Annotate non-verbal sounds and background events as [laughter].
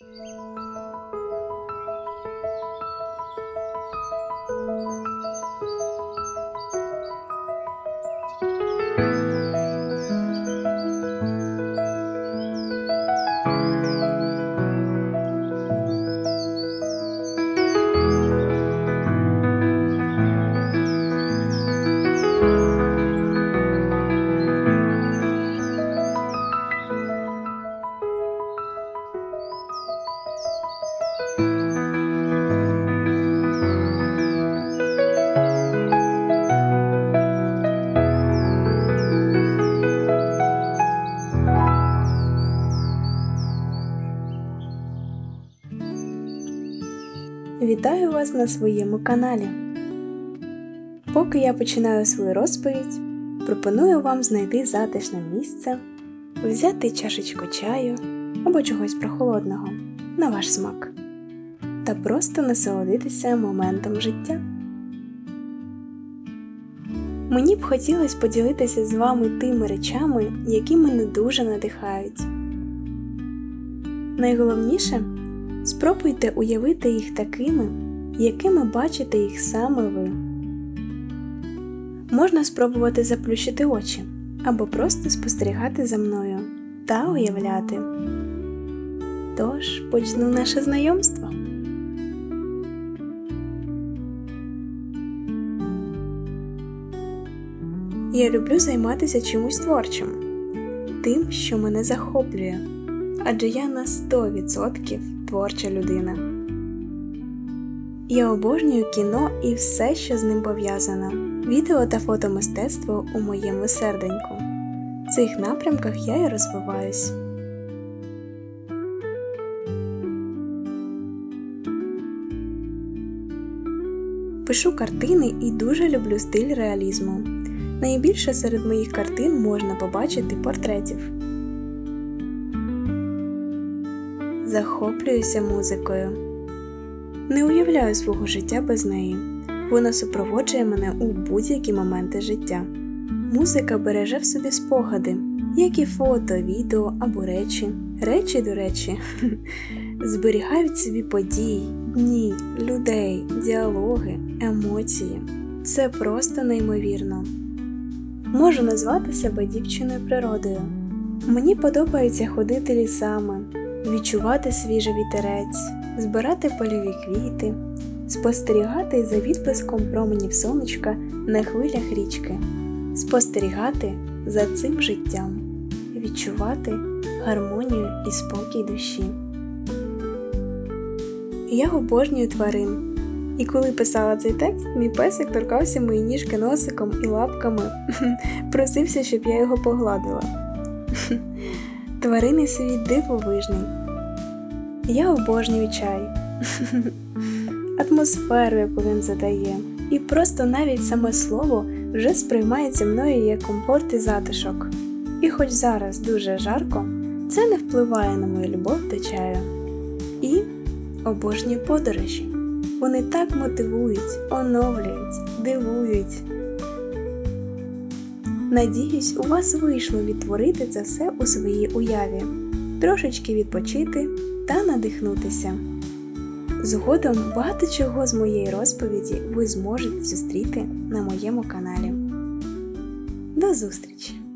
Música Вітаю вас на своєму каналі. Поки я починаю свою розповідь, пропоную вам знайти затишне місце, взяти чашечку чаю або чогось прохолодного на ваш смак та просто насолодитися моментом життя. Мені б хотілося поділитися з вами тими речами, які мене дуже надихають. Найголовніше спробуйте уявити їх такими, якими бачите їх саме ви. Можна спробувати заплющити очі або просто спостерігати за мною та уявляти. Тож почну наше знайомство. Я люблю займатися чимось творчим, тим, що мене захоплює, адже я на 100% творча людина. Я обожнюю кіно і все, що з ним пов'язано, відео та фотомистецтво у моєму серденьку. В цих напрямках я і розвиваюсь. Пишу картини і дуже люблю стиль реалізму. Найбільше серед моїх картин можна побачити портретів. Захоплююся музикою. Не уявляю свого життя без неї. Вона супроводжує мене у будь-які моменти життя. Музика береже в собі спогади, як і фото, відео або речі. Речі, до речі, [laughs] зберігають собі події, дні, людей, діалоги, емоції. Це просто неймовірно. Можу назвати себе дівчиною природою. Мені подобається ходити лісами, відчувати свіжий вітерець, збирати польові квіти, спостерігати за відблиском променів сонечка на хвилях річки, спостерігати за цим життям, відчувати гармонію і спокій душі. Я обожнюю тварин. І коли писала цей текст, мій песик торкався мої ніжки носиком і лапками, [laughs] просився, щоб я його погладила. [laughs] Тваринний світ дивовижний. Я обожнюю чай, [laughs] атмосферу, яку він задає, і просто навіть саме слово вже сприймається мною як комфорт і затишок. І хоч зараз дуже жарко, це не впливає на мою любов до чаю. І обожнюю подорожі. Вони так мотивують, оновлюють, дивують. Надіюсь, у вас вийшло відтворити це все у своїй уяві, трошечки відпочити та надихнутися. Згодом багато чого з моєї розповіді ви зможете зустріти на моєму каналі. До зустрічі!